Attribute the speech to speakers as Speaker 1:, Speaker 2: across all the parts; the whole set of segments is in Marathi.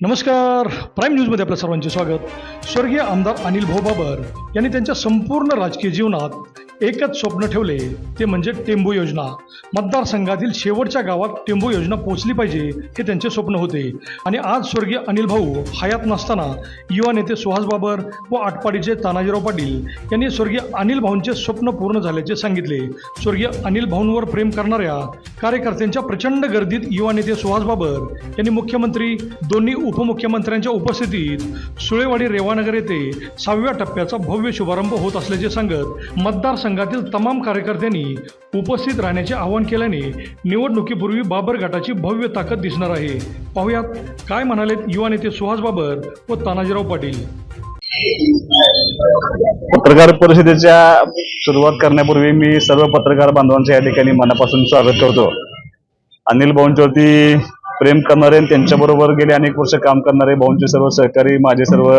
Speaker 1: नमस्कार. प्राईम न्यूजमध्ये आपल्या सर्वांचे स्वागत. स्वर्गीय आमदार अनिल भाऊ बाबर यांनी त्यांच्या संपूर्ण राजकीय जीवनात एकच स्वप्न ठेवले ते म्हणजे टेंबू योजना. मतदारसंघातील शेवटच्या गावात टेंबू योजना पोहोचली पाहिजे हे त्यांचे स्वप्न होते. आणि आज स्वर्गीय अनिल भाऊ हयात नसताना युवा नेते सुहास बाबर व आटपाडीचे तानाजीराव पाटील यांनी स्वर्गीय अनिल भाऊंचे स्वप्न पूर्ण झाल्याचे सांगितले. स्वर्गीय अनिल भाऊंवर प्रेम करणाऱ्या कार्यकर्त्यांच्या प्रचंड गर्दीत युवा नेते सुहास बाबर यांनी मुख्यमंत्री दोन्ही उपमुख्यमंत्र्यांच्या उपस्थितीत सुळेवाडी रेवानगर येथे सहाव्या टप्प्याचा भव्य शुभारंभ होत असल्याचे सांगत मतदारसंघातील तमाम कार्यकर्त्यांनी उपस्थित राहण्याचे आवाहन केल्याने निवडणुकीपूर्वी बाबर गटाची भव्य ताकद दिसणार आहे. पाहुयात काय म्हणालेत युवा नेते सुहास बाबर व तानाजीराव पाटील.
Speaker 2: पत्रकार परिषदेच्या सुरुवात करण्यापूर्वी मी सर्व पत्रकार बांधवांचं या ठिकाणी मनापासून स्वागत करतो. अनिल भाऊंच्यावरती प्रेम करणारे आणि त्यांच्याबरोबर गेले अनेक वर्ष काम करणारे भाऊंचे सर्व सहकारी माझे सर्व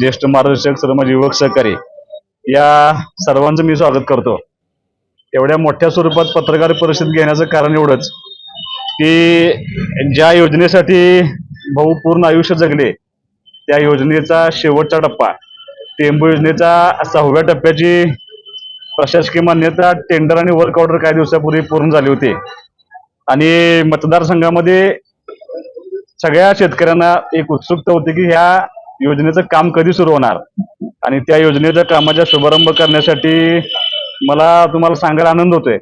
Speaker 2: ज्येष्ठ मार्गदर्शक सर्व माझे युवक सहकारी. या सर्वांचं मी स्वागत करतो. एवढ्या मोठ्या स्वरूपात पत्रकार परिषद घेण्याचं कारण एवढंच की ज्या योजनेसाठी भाऊ पूर्ण आयुष्य जगले त्या योजनेचा शेवटचा टप्पा टेंबू योजनेचा सहाव्या टप्प्याची प्रशासकीय मान्यता टेंडर आणि वर्क ऑर्डर काही दिवसापूर्वी पूर्ण झाली होती. आणि मतदारसंघामध्ये सगळ्या शेतकऱ्यांना एक उत्सुकता होती की ह्या योजनेचं काम कधी सुरू होणार? आणि त्या योजनेच्या कामाचा शुभारंभ करण्यासाठी मला तुम्हाला सांगायला आनंद होतोय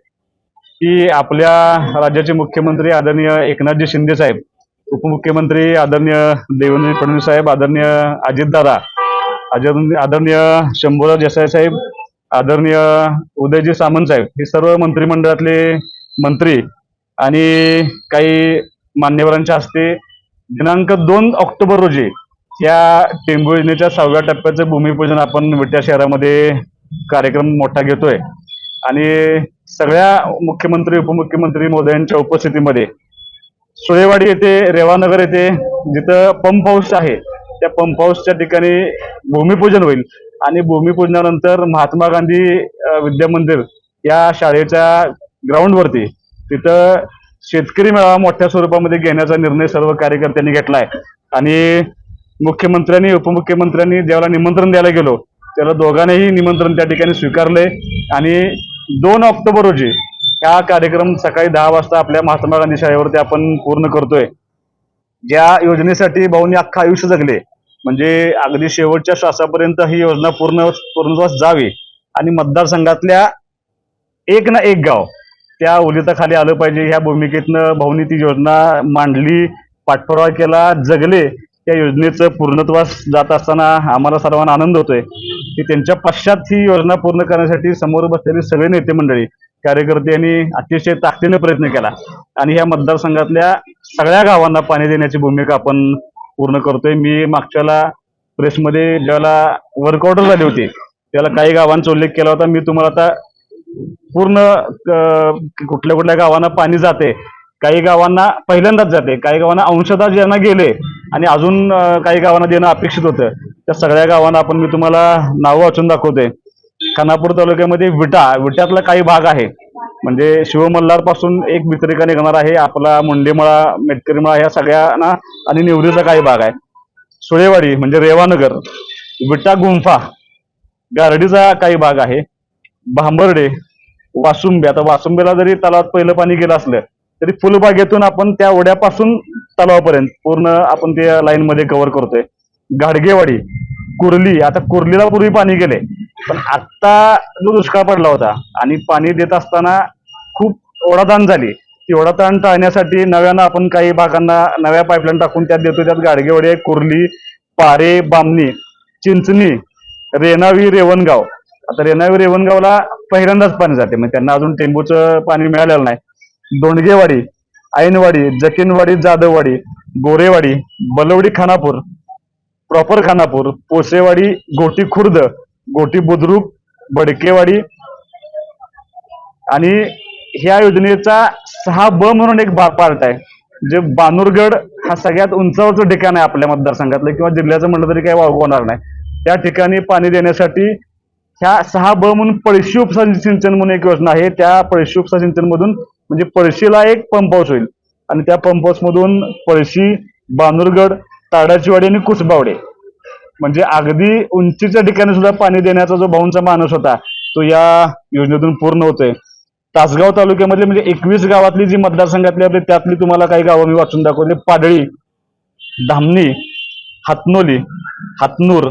Speaker 2: की आपल्या राज्याचे मुख्यमंत्री आदरणीय एकनाथजी शिंदे साहेब उपमुख्यमंत्री आदरणीय देवेंद्र फडणवीस साहेब आदरणीय अजितदादा आदरणीय आदरणीय देसाई साहेब आदरणीय उदयजी सामंत साहेब हे सर्व मंत्रिमंडळातले मंत्री आणि काही मान्यवरांच्या हस्ते दिनांक दोन ऑक्टोबर रोजी या टेंभू योजनेच्या सहाव्या टप्प्याचं भूमिपूजन आपण विट्या शहरामध्ये कार्यक्रम मोठा घेतोय. आणि सगळ्या मुख्यमंत्री उपमुख्यमंत्री मोदयांच्या उपस्थितीमध्ये सुळेवाडी येथे रेवानगर येथे जिथं पंप हाऊस आहे त्या पंप हाऊसच्या ठिकाणी भूमिपूजन होईल. आणि भूमिपूजनानंतर महात्मा गांधी विद्यामंदिर विद्या मंदिर या शाळेच्या ग्राउंडवरती तिथं शेतकरी मेळावा मोठ्या स्वरूपामध्ये घेण्याचा निर्णय सर्व कार्यकर्त्यांनी आहे आणि मुख्यमंत्र्यांनी उपमुख्यमंत्र्यांनी ज्याला निमंत्रण द्यायला गेलो त्याला दोघांनीही निमंत्रण त्या ठिकाणी स्वीकारले. आणि दोन ऑक्टोबर रोजी हा कार्यक्रम सकाळी दहा वाजता आपल्या महात्मा गांधी शाळेवरती आपण पूर्ण करतोय. ज्या योजनेसाठी भाऊनी अख्खा आयुष्य जगले म्हणजे अगदी शेवटच्या श्वासापर्यंत ही योजना पूर्ण पूर्णत्वास जावी. आणि मतदारसंघातल्या एक ना एक गाव त्या ओलिताखाली आलं पाहिजे. ह्या भूमिकेतनं भाऊनी ती योजना मांडली पाठपुरावा केला जगले. त्या योजनेचं पूर्णत्वास जात असताना आम्हाला सर्वांना आनंद होतोय की त्यांच्या पश्चात ही योजना पूर्ण करण्यासाठी समोर बसलेले सगळे नेते मंडळी कार्यकर्ते यांनी अतिशय ताकदीने प्रयत्न केला. आणि ह्या मतदारसंघातल्या सगळ्या गावांना पाणी देण्याची भूमिका आपण पूर्ण करतोय. मी मागच्याला प्रेसमध्ये ज्याला वर्कआउटर झाली होती त्याला काही गावांचा उल्लेख केला होता. मी तुम्हाला आता पूर्ण कुठल्या कुठल्या गावांना पाणी जाते काही गावांना पहिल्यांदाच जाते. काही गावांना अंशतः ज्यांना गेले आणि अजून काही गावांना देणं अपेक्षित होतं. त्या सगळ्या गावांना आपण मी तुम्हाला नावं वाचून दाखवते. खानापूर तालुक्यामध्ये विटा विट्यातला काही भाग आहे. म्हणजे शिवमल्हारपासून एक मित्रिका निघणार आहे. आपला मुंडेमळा मेटकरीमळा ह्या सगळ्यांना आणि निवडीचा काही भाग आहे. सुळेवाडी म्हणजे रेवानगर विटा गुंफा गारडीचा काही भाग आहे. भांबर्डे वासुंबे. आता वासुंबेला जरी तलावात पहिलं पाणी गेलं असलं तरी फुलबागेतून आपण त्या ओढ्यापासून तलावापर्यंत पूर्ण आपण त्या लाईन मध्ये कव्हर करतोय. गाडगेवाडी कुर्ली आता कुर्लीला पूर्वी पाणी गेले पण आता जो दुष्काळ पडला होता आणि पाणी देत असताना खूप ओढाताण झाली. ती ओढाताण टाळण्यासाठी नव्यानं आपण काही भागांना नव्या पाईपलाईन टाकून त्यात देतो त्यात गाडगेवाडी कुर्ली पारे बामणी चिंचणी रेणावी रेवणगाव. आता रेणावी रेवणगावला पहिल्यांदाच पाणी जाते. म्हणजे त्यांना अजून टेंबूचं पाणी मिळालेलं नाही. दोंडगेवाडी ऐनवाडी जकीनवाडी जाधववाडी गोरेवाडी बलवडी खानापूर प्रॉपर खानापूर पोसेवाडी गोटी खुर्द गोटी बुद्रुक बडकेवाडी आणि ह्या योजनेचा सहा ब म्हणून एक पार्ट आहे. जे बानूरगड हा सगळ्यात उंचावरचं ठिकाण आहे आपल्या मतदारसंघातलं किंवा जिल्ह्याचं म्हटलं तरी काही वाव होणार नाही. त्या ठिकाणी पाणी देण्यासाठी ह्या सहा ब म्हणून पळशी उपसा सिंचन म्हणून एक योजना आहे. त्या पळशी उपसा सिंचन मधून म्हणजे पळशीला एक पंप हाऊस होईल. आणि त्या पंप हाऊस मधून पळशी बानूरगड ताडाचीवाडी आणि कुसबावडे. म्हणजे अगदी उंचीच्या ठिकाणी सुद्धा पाणी देण्याचा जो भाऊंचा माणूस होता तो या योजनेतून पूर्ण होतोय. तासगाव तालुक्यामध्ये म्हणजे एकवीस गावातली जी मतदारसंघातली आपली त्यातली तुम्हाला काही गावं मी वाचून दाखवली म्हणजे पाडळी धामणी हातनोली हातनूर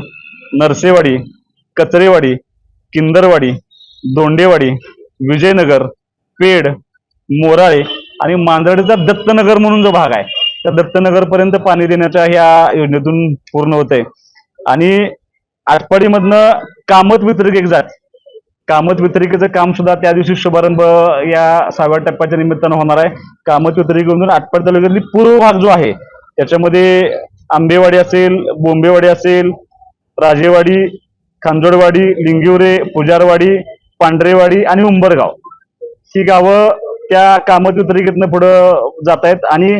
Speaker 2: नरसेवाडी कचरेवाडी किंदरवाडी दोंडेवाडी विजयनगर पेड मोराळे आणि मांजर्डेचा दत्तनगर म्हणून जो भाग आहे त्या दत्तनगर पर्यंत पाणी देण्याच्या ह्या योजनेतून पूर्ण होतंय. आणि आटपाडीमधनं कामत वितरिक एक जात. कामत वितरिकेचं काम सुद्धा त्या दिवशी शुभारंभ या सहाव्या टप्प्याच्या निमित्तानं होणार आहे. कामत वितरिकेमधून आटपाडी तालुक्यातली पूर्व भाग जो आहे त्याच्यामध्ये आंबेवाडी असेल बोंबेवाडी असेल राजेवाडी खांजोडवाडी लिंगिवरे पुजारवाडी पांढरेवाडी आणि उंबरगाव. ही गावं त्या कामात वितरिकेतनं पुढं जात आहेत आणि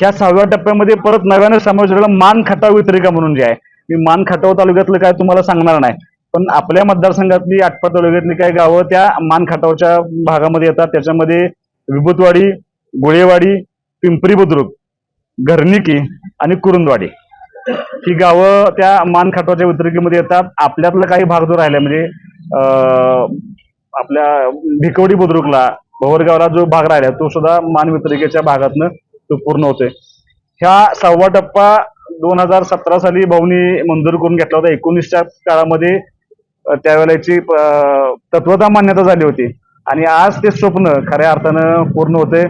Speaker 2: ह्या सहाव्या टप्प्यामध्ये परत नव्यानं समावेश झालेला मान खटाव वितरिका म्हणून जे आहे. मी मान खटाव तालुक्यातलं काय तुम्हाला सांगणार नाही. पण आपल्या मतदारसंघातली आटपा तालुक्यातली काही गावं त्या मान खटावच्या भागामध्ये येतात. त्याच्यामध्ये विभूतवाडी गोळेवाडी पिंपरी बुद्रुक घरणिकी आणि कुरुंदवाडी ही गावं त्या मान खटावच्या वितरिकेमध्ये येतात. आपल्यातलं काही भाग जो राहिला म्हणजे आपल्या भिकवडी बुद्रुकला भवरगावला जो भाग राहिला तो सुद्धा मानवितरिकेच्या भागातनं तो पूर्ण होतोय. ह्या सहावा टप्पा दोन हजार सतरा साली भाऊनी मंजूर करून घेतला होता. एकोणीसच्या काळामध्ये त्यावेळेची तत्वता मान्यता झाली होती. आणि आज ते स्वप्न खऱ्या अर्थानं पूर्ण होते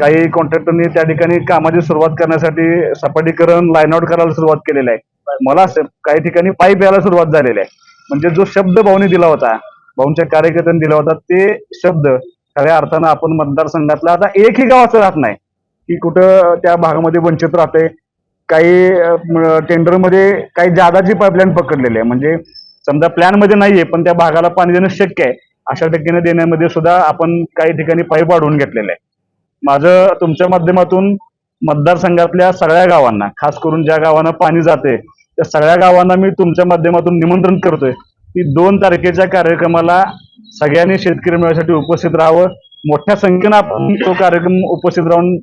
Speaker 2: काही कॉन्ट्रॅक्टरनी त्या ठिकाणी कामाची सुरुवात करण्यासाठी सपाटीकरण लाईन आउट करायला सुरुवात केलेली आहे. मला असं काही ठिकाणी पाईप यायला सुरुवात झालेली आहे. म्हणजे जो शब्द भाऊनी दिला होता भाऊंच्या कार्यकर्त्यांनी दिला होता ते शब्द खऱ्या अर्थानं आपण मतदारसंघातला आता एकही गाव असं राहत नाही की कुठं त्या भागामध्ये वंचित राहते काही टेंडरमध्ये काही जादाची पाईपलाईन पकडलेली आहे. म्हणजे समजा प्लॅनमध्ये नाहीये पण त्या भागाला पाणी देणं शक्य आहे. अशा टक्क्याने देण्यामध्ये सुद्धा आपण काही ठिकाणी पाईप वाढवून घेतलेले आहे. माझं तुमच्या माध्यमातून मतदारसंघातल्या सगळ्या गावांना खास करून ज्या गावांना पाणी जाते त्या सगळ्या गावांना मी तुमच्या माध्यमातून निमंत्रण करतोय की दोन तारखेच्या कार्यक्रमाला सगळ्यांनी शेतकरी मेळ्यासाठी उपस्थित राहावं. मोठ्या संख्येनं आपण तो कार्यक्रम उपस्थित राहून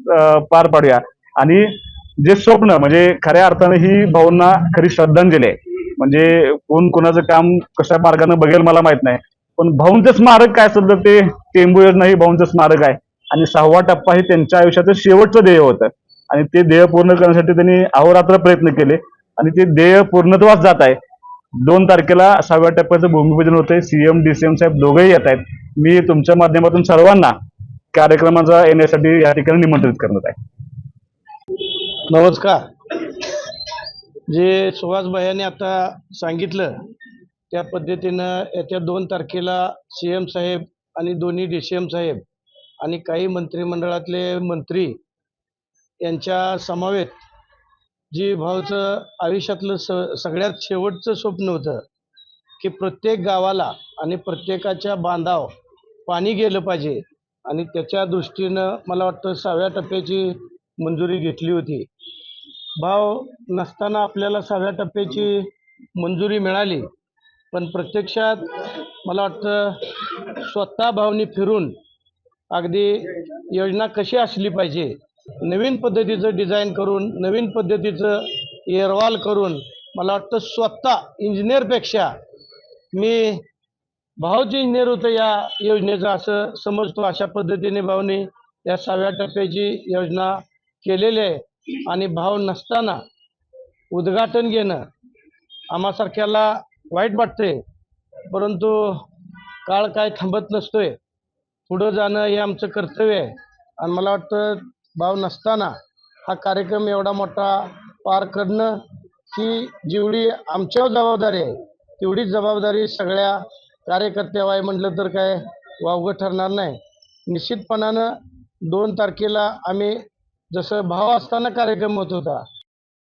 Speaker 2: पार पाडूया. आणि जे स्वप्न म्हणजे खऱ्या अर्थाने ही भाऊंना खरी श्रद्धांजली आहे. म्हणजे कोण कोणाचं काम कशा मार्गाने बघेल मला माहीत नाही. पण भाऊंचं स्मारक काय असेल तर ते टेंबू योजना ही भाऊंचं स्मारक आहे. आणि सहावा टप्पा हे त्यांच्या आयुष्याचं शेवटचं ध्येय होतं. आणि ते ध्येय पूर्ण करण्यासाठी त्यांनी अहोरात्र प्रयत्न केले. आणि ते ध्येय पूर्णत्वास जात आहे. दोन तारखेला सहाव्या टप्प्याचं भूमिपूजन होतंय सीएम डीसीएम साहेब दोघेही येत आहेत. मी तुमच्या माध्यमातून सर्वांना कार्यक्रमाचा येण्यासाठी या ठिकाणी निमंत्रित करण्यात आहे.
Speaker 3: नमस्कार. जे सुभाष भैयाने आता सांगितलं त्या पद्धतीनं येत्या दोन तारखेला सी एम साहेब आणि दोन्ही डी सी एम साहेब आणि काही मंत्रिमंडळातले मंत्री यांच्या समावेत जी भाऊचं आयुष्यातलं स सगळ्यात शेवटचं स्वप्न होतं की प्रत्येक गावाला आणि प्रत्येकाच्या बांधाव पाणी गेलं पाहिजे. आणि त्याच्या दृष्टीनं मला वाटतं सहाव्या टप्प्याची मंजुरी घेतली होती. भाव नसताना आपल्याला सहाव्या टप्प्याची मंजुरी मिळाली. पण प्रत्यक्षात मला वाटतं स्वतः भावनी फिरून अगदी योजना कशी असली पाहिजे नवीन पद्धतीचं डिझाईन करून नवीन पद्धतीचं एरवाल करून मला वाटतं स्वतः इंजिनियरपेक्षा मी भाऊचे इंजिनियर होतं या योजनेचं असं समजतो अशा पद्धतीने भाऊनी या सहाव्या टप्प्याची योजना केलेली आहे. आणि भाव नसताना उद्घाटन घेणं आम्हासारख्याला वाईट वाटते परंतु काळ काय थांबत नसतोय. पुढं जाणं हे आमचं कर्तव्य आहे. आणि मला वाटतं भाव नसताना हा कार्यक्रम एवढा मोठा पार करणं ही जेवढी आमच्यावर जबाबदारी आहे तेवढीच जबाबदारी सगळ्या कार्यकर्त्यावर आहे म्हटलं तर काय वावगं ठरणार नाही. निश्चितपणानं दोन तारखेला आम्ही जसं भाव असताना कार्यक्रम होत होता